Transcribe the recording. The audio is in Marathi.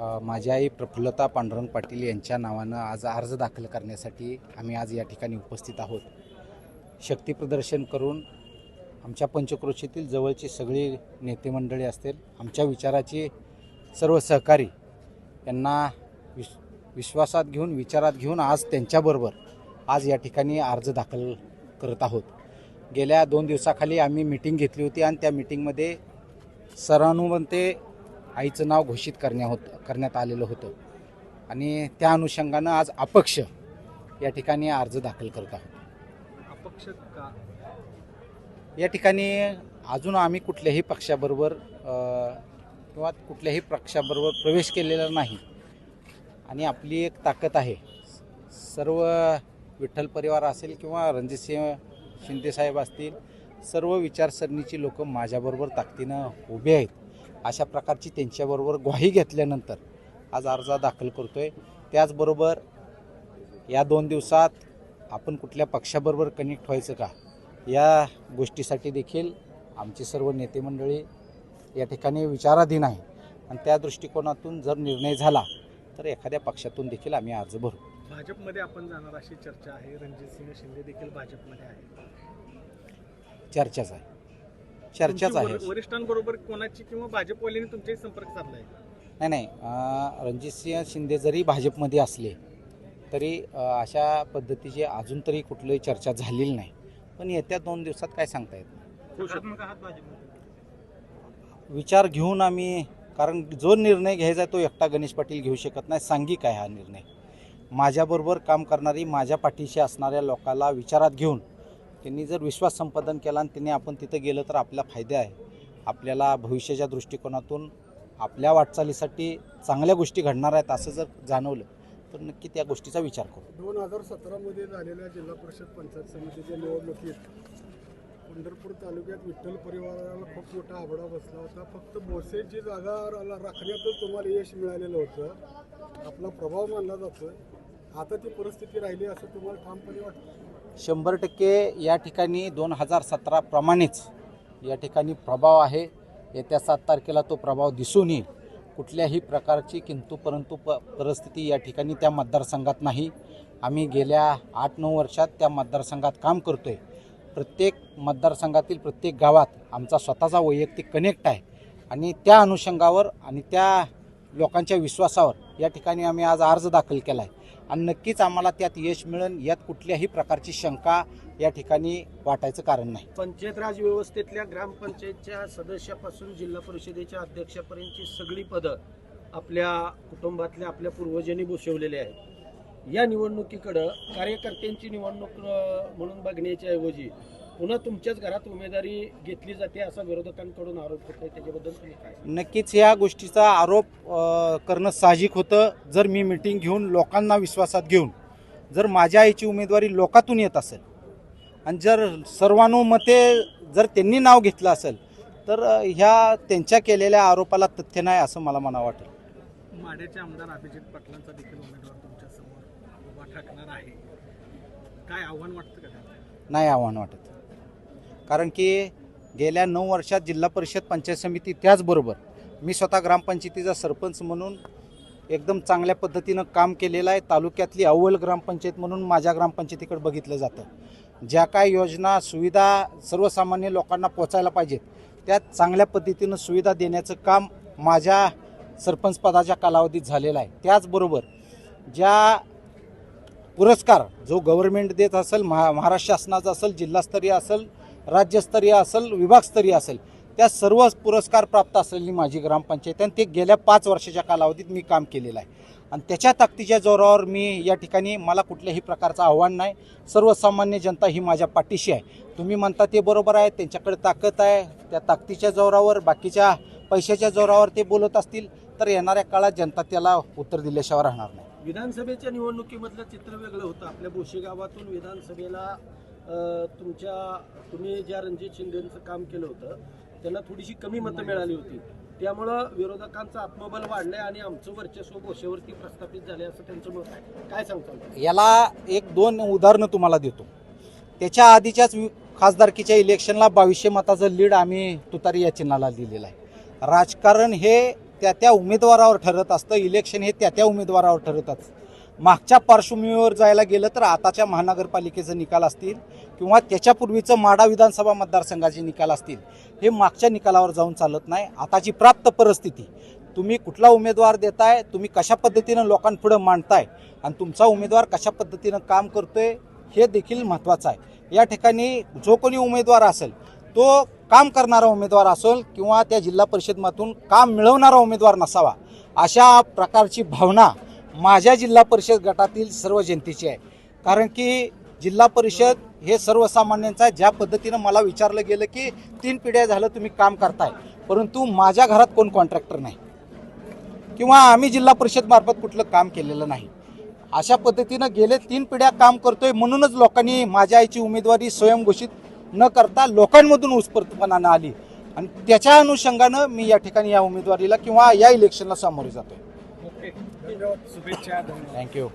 माझी आई प्रफुल्लता पांडुरंग पाटील यांच्या नावानं आज अर्ज दाखल करण्यासाठी आम्ही आज या ठिकाणी उपस्थित आहोत. शक्ती प्रदर्शन करून आमच्या पंचक्रोशीतील जवळची सगळी नेते मंडळी असतील आमच्या विचाराची सर्व सहकारी यांना विश विश्वासात घेऊन विचारात घेऊन आज त्यांच्याबरोबर आज या ठिकाणी अर्ज दाखल करत आहोत. गेल्या दोन दिवसाखाली आम्ही मिटिंग घेतली होती आणि त्या मिटिंगमध्ये सरानुमते आईचं नाव घोषित करण्या होत करण्यात आलेलं होतं. आणि त्या अनुषंगानं आज अपक्ष या ठिकाणी अर्ज दाखल करत आहोत. अपक्ष का? या ठिकाणी अजून आम्ही कुठल्याही पक्षाबरोबर किंवा कुठल्याही पक्षाबरोबर प्रवेश केलेला नाही. आणि आपली एक ताकद आहे. सर्व विठ्ठल परिवार असेल किंवा रणजितसिंह शिंदेसाहेब असतील सर्व विचारसरणीची लोक माझ्याबरोबर ताकदीनं उभे आहेत. अशा प्रकारची त्यांच्याबरोबर ग्वाही घेतल्यानंतर आज अर्ज दाखल करतोय. त्याचबरोबर या दोन दिवसात आपण कुठल्या पक्षाबरोबर कनेक्ट व्हायचं का या गोष्टीसाठी देखील आमची सर्व नेते मंडळी या ठिकाणी विचाराधीन आहे. आणि त्या दृष्टिकोनातून जर निर्णय झाला तर एखाद्या पक्षातून देखील आम्ही अर्ज भरू. भाजपमध्ये आपण जाणार अशी चर्चा आहे. रणजितसिंह शिंदे देखील भाजपमध्ये आहे चर्चाच आहे. चर्चाच आहे. वर- वरिष्ठांबरोबर कोणाची किंवा भाजपवाल्यांनी तुमच्याशी संपर्क साधलाय? नाही नाही. रणजितसिंह शिंदे जरी भाजपमध्ये असले तरी अशा पद्धतीची अजून तरी कुठलीही चर्चा झालेली नाही. पण येत्या दोन दिवसात काय सांगता येत विचार घेऊन आम्ही कारण जो निर्णय घ्यायचा आहे तो एकटा गणेश पाटील घेऊ शकत नाही. सांघिक आहे हा निर्णय? माझ्याबरोबर काम करणारी माझ्या पाठीशी असणाऱ्या लोकांना विचारात घेऊन त्यांनी जर विश्वास संपादन केला आणि त्यांनी आपण तिथं गेलं तर आपला फायदा आहे. आपल्याला भविष्याच्या दृष्टिकोनातून आपल्या वाटचालीसाठी चांगल्या गोष्टी घडणार आहेत असं जर जाणवलं तर नक्की त्या गोष्टीचा विचार करू. दोन हजार सतरामध्ये झालेल्या जिल्हा परिषद पंचायत समितीच्या निवडणुकीत पंढरपूर तालुक्यात विठ्ठल परिवाराला खूप मोठा आबडा बसला होता. फक्त बोसेची जागा राखण्यातच तुम्हाला यश मिळालेलं होतं. आपला प्रभाव मानला जातो आता ती परिस्थिती राहिली असं तुम्हाला ठामपणे वाटतं? शंभर टक्के या ठिकाणी दोन हजार सतराप्रमाणेच या ठिकाणी प्रभाव आहे. येत्या सात तारखेला तो प्रभाव दिसून येईल. कुठल्याही प्रकारची किंतु परंतु प परिस्थिती या ठिकाणी त्या मतदारसंघात नाही. आम्ही गेल्या आठ नऊ वर्षात त्या मतदारसंघात काम करतो आहे प्रत्येक मतदारसंघातील प्रत्येक गावात आमचा स्वतःचा वैयक्तिक कनेक्ट आहे. आणि त्या अनुषंगावर आणि त्या लोकांच्या विश्वासावर या ठिकाणी आम्ही आज अर्ज दाखल केला आहे आणि नक्कीच आम्हाला त्यात यश मिळेल यात कुठल्याही प्रकारची शंका या ठिकाणी वाटायचं कारण नाही. पंचायत राज व्यवस्थेतल्या ग्रामपंचायतच्या सदस्यापासून जिल्हा परिषदेच्या अध्यक्षापर्यंतची सगळी पदं आपल्या कुटुंबातल्या आपल्या पूर्वजांनी भूषवलेली आहेत. या निवडणुकीकडं कार्यकर्त्यांची निवडणूक म्हणून बघण्याच्या ऐवजी पुन्हा तुमच्याच घरात उमेदवारी घेतली जाते असा विरोधकांकडून आरोप होतोय त्याच्याबद्दल तुम्ही काय? नक्कीच या गोष्टीचा आरोप करणं साहजिक होतं. जर मी मिटिंग घेऊन लोकांना विश्वासात घेऊन जर माझ्या आईची उमेदवारी लोकातून येत असेल आणि जर सर्वानुमते जर त्यांनी नाव घेतलं असेल तर ह्या त्यांच्या केलेल्या आरोपाला तथ्य नाही असं मला मना वाटेल. माढ्याचे आमदार अभिजित पाटलांचा देखील उमेदवार तुमच्यासमोर उभा ठाकणार आहे. काय आव्हान वाटतं का? नाही आव्हान वाटत. कारण की गेल्या नऊ वर्षात जिल्हा परिषद पंचायत समिती त्याचबरोबर मी स्वतः ग्रामपंचायतीचा सरपंच म्हणून एकदम चांगल्या पद्धतीनं काम केलेलं आहे. तालुक्यातली अव्वल ग्रामपंचायत म्हणून माझ्या ग्रामपंचायतीकडे बघितलं जातं. ज्या काय योजना सुविधा सर्वसामान्य लोकांना पोचायला पाहिजेत त्या चांगल्या पद्धतीनं सुविधा देण्याचं काम माझ्या सरपंच पदाच्या कालावधीत झालेलं आहे. त्याचबरोबर ज्या पुरस्कार जो गव्हर्नमेंट देत असेल महा महाराष्ट्र शासनाचा असेल जिल्हास्तरीय असेल राज्यस्तरीय असेल विभागस्तरीय असेल त्या सर्व पुरस्कार प्राप्त असलेली माझी ग्रामपंचायत आणि ते गेल्या पाच वर्षाच्या कालावधीत मी काम केलेलं आहे. आणि त्याच्या ताकदीच्या जोरावर मी या ठिकाणी मला कुठल्याही प्रकारचं आव्हान नाही. सर्वसामान्य जनता ही माझ्या पाठीशी आहे. तुम्ही म्हणता ते बरोबर आहे त्यांच्याकडे ताकद आहे. त्या ताकदीच्या जोरावर बाकीच्या पैशाच्या जोरावर ते बोलत असतील तर येणाऱ्या काळात जनता त्याला उत्तर दिल्याशिवाय राहणार नाही. विधानसभेच्या निवडणुकीमधलं चित्र वेगळं होतं. आपल्या बोशी गावातून विधानसभेला तुमच्या तुम्ही ज्या रणजित शिंदेचं काम केलं होतं त्यांना थोडीशी कमी मतं मिळाली होती. त्यामुळं विरोधकांचं आत्मबल वाढलंय आणि आमचं वर्चस्व बोशेवरती प्रस्थापित झाले असं त्यांचं मत आहे. काय सांगता याला एक दोन उदाहरणं तुम्हाला देतो. त्याच्या आधीच्याच खासदारकीच्या इलेक्शनला बावीसशे मताचं लीड आम्ही तुतारी या चिन्हाला दिलेलं आहे. राजकारण हे त्या त्या उमेदवारावर ठरत असतं इलेक्शन हे त्या त्या उमेदवारावर ठरत असतं मागच्या पार्श्वभूमीवर जायला गेलं तर आताच्या महानगरपालिकेचे निकाल असतील किंवा त्याच्यापूर्वीचं माडा विधानसभा मतदारसंघाचे निकाल असतील हे मागच्या निकालावर जाऊन चालत नाही. आताची प्राप्त परिस्थिती तुम्ही कुठला उमेदवार देताय तुम्ही कशा पद्धतीनं लोकांपुढं मांडताय आणि तुमचा उमेदवार कशा पद्धतीनं काम करतोय हे देखील महत्त्वाचं आहे. या ठिकाणी जो कोणी उमेदवार असेल तो काम करणारा उमेदवार असेल किंवा त्या जिल्हा परिषदमधून काम मिळवणारा उमेदवार नसावा अशा प्रकारची भावना माझ्या जिल्हा परिषद गटातील सर्व जनतेची आहे. कारण की जिल्हा परिषद हे सर्वसामान्यांचा आहे ज्या पद्धतीनं मला विचारलं गेलं की तीन पिढ्या झालं तुम्ही काम करताय परंतु माझ्या घरात कोण कॉन्ट्रॅक्टर नाही. किंवा आम्ही जिल्हा परिषद मार्फत कुठलं काम केलेलं नाही. अशा पद्धतीनं गेले तीन पिढ्या काम करतोय म्हणूनच लोकांनी माझ्या आईची उमेदवारी स्वयंघोषित न करता लोकांमधून उत्स्फूर्तपणानं आली. आणि त्याच्या अनुषंगानं मी या ठिकाणी या उमेदवारीला किंवा या इलेक्शनला सामोरे जातोय. Thank you.